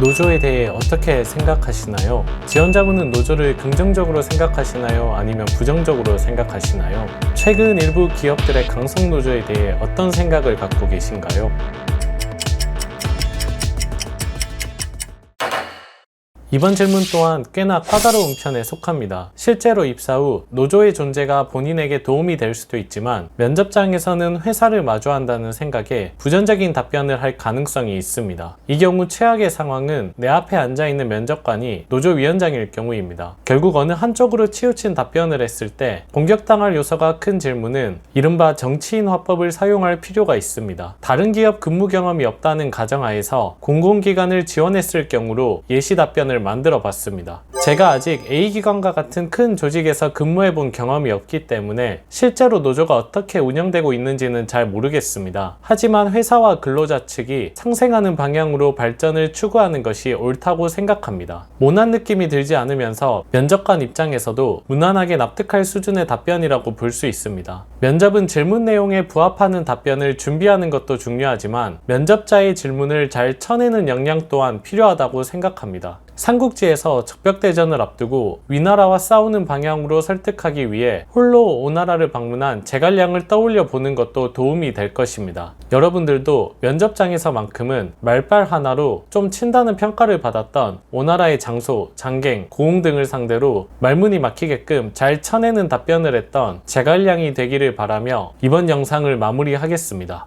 노조에 대해 어떻게 생각하시나요? 지원자분은 노조를 긍정적으로 생각하시나요? 아니면 부정적으로 생각하시나요? 최근 일부 기업들의 강성 노조에 대해 어떤 생각을 갖고 계신가요? 이번 질문 또한 꽤나 까다로운 편에 속합니다. 실제로 입사 후 노조의 존재가 본인에게 도움이 될 수도 있지만 면접장에서는 회사를 마주한다는 생각에 부정적인 답변을 할 가능성이 있습니다. 이 경우 최악의 상황은 내 앞에 앉아 있는 면접관이 노조 위원장일 경우입니다. 결국 어느 한쪽으로 치우친 답변을 했을 때 공격당할 요소가 큰 질문은 이른바 정치인 화법을 사용할 필요가 있습니다. 다른 기업 근무 경험이 없다는 가정하에서 공공기관을 지원했을 경우로 예시 답변을 만들어 봤습니다. 제가 아직 A기관과 같은 큰 조직에서 근무해 본 경험이 없기 때문에 실제로 노조가 어떻게 운영되고 있는지는 잘 모르겠습니다. 하지만 회사와 근로자 측이 상생하는 방향으로 발전을 추구하는 것이 옳다고 생각합니다. 모난 느낌이 들지 않으면서 면접관 입장에서도 무난하게 납득할 수준의 답변이라고 볼 수 있습니다. 면접은 질문 내용에 부합하는 답변을 준비하는 것도 중요하지만 면접자의 질문을 잘 쳐내는 역량 또한 필요하다고 생각합니다. 삼국지에서 적벽대전을 앞두고 위나라와 싸우는 방향으로 설득하기 위해 홀로 오나라를 방문한 제갈량을 떠올려 보는 것도 도움이 될 것입니다. 여러분들도 면접장에서만큼은 말빨 하나로 좀 친다는 평가를 받았던 오나라의 장소, 장갱, 고흥 등을 상대로 말문이 막히게끔 잘 쳐내는 답변을 했던 제갈량이 되기를 바라며 이번 영상을 마무리하겠습니다.